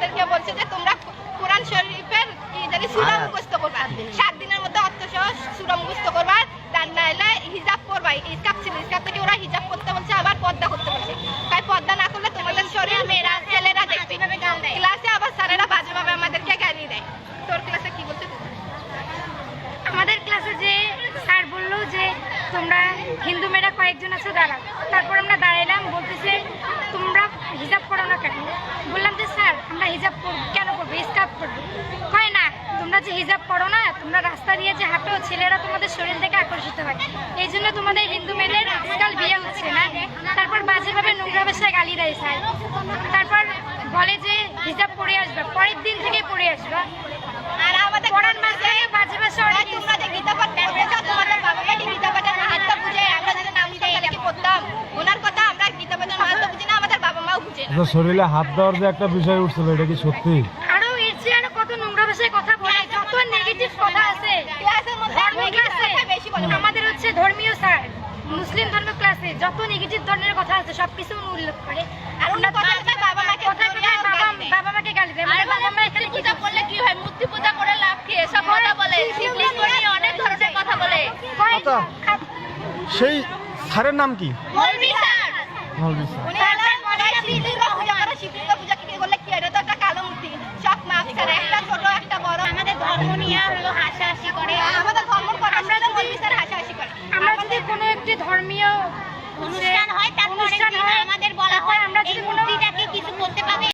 আমাদেরকে বলছে যে তোমরা কোরআন শরীফের কি জানি সূরা মুখস্থ করবা। সাত দিনের মধ্যে অর্থসহ সূরা মুখস্থ করবা তার নাইলে হিজাব করবা ইসকাপ ছিল ইসকাপ থেকে ওরা হিজাব করতে বলছে আবার পর্দা করতে বলছে। তাই পর্দা না করলে তোমাদের শরীর মেয়েরা ছেলেরা দেখবে। ক্লাসে আবার স্যারেরা বাজেভাবে আমাদেরকে গালি দেয়। তোর ক্লাসে কি বলছে আমাদের ক্লাসে যে স্যার বলল যে তোমরা হিন্দু মেয়েরা কয়েকজন আছে দাঁড়াও। তারপর আমরা দাঁড়াইলাম বলতেছে তোমরা হিজাব করো না কেন বললাম যে স্যার আমরা হিজাব করব কেন করব স্কার্ফ করব হয় যে হিজাব করো না তোমরা রাস্তা দিয়ে যে হাঁটো ছেলেরা তোমাদের শরীর থেকে আকর্ষিত হয়। এই জন্য তোমাদের হিন্দু মেয়েদের আজকাল বিয়ে হচ্ছে না। তারপর বাজেভাবে নোংরা ভাষায় গালি দেয় স্যার। তারপর বলে যে হিজাব পরে আসবে পরের দিন থেকে পরে আসবে। আর আমাদের পড়ার মাঝখানে বাজে ভাষা অনেক তোমরা যে গীতা পাঠ করতেছো তোমাদের বাবা মাকে গীতা পাঠের মাহাত্ম বুঝে আমরা যদি নাম দিতে গেলে পড়তাম ওনার কথা আমরা গীতা পাঠের মাহাত্ম বুঝি না আমাদের বাবা মাও বুঝে না। শরীরে হাত দেওয়ার যে একটা বিষয় উঠছিল এটা কি সত্যি? আরও এর চেয়ে আরও কত নোংরা ভাষায় কথা কথা আছে আমাদের হচ্ছে ধর্মীয় স্যার মুসলিম ধর্ম ক্লাসে যত নেগেটিভ ধরনের কথা আছে সবকিছু উনি উল্লেখ করে। আর উনি কথা কথা বাবা মাকে কথা ধরিয়ে কথা বাবা গালি দেয়। বাবা মাকে গালি দেয়। আমাদের বাবা মা এখানে পূজা করলে কি হয়? মূর্তি পূজা করে লাভ কি? এসব কথা বলে। শিবলিঙ্গ নিয়ে অনেক ধরনের কথা বলে। আচ্ছা সেই স্যারের নাম কি? মৌলভী স্যার। মৌলভী স্যার উনি আবার বলে শিবলিঙ্গ পূজা করে শিবলিঙ্গ পূজা কি করলে কি হয় এটা তো একটা কালো মূর্তি সব মাফ করে একটা ছোট একটা বড় আমাদের ধর্ম নিয়ে হলো হাসাহাসি করে আমাদের ধর্ম আমরা মৌলভী হাসাহাসি করে আমরা যদি কোনো একটি ধর্মীয় অনুষ্ঠান হয় তার অনুষ্ঠান হয়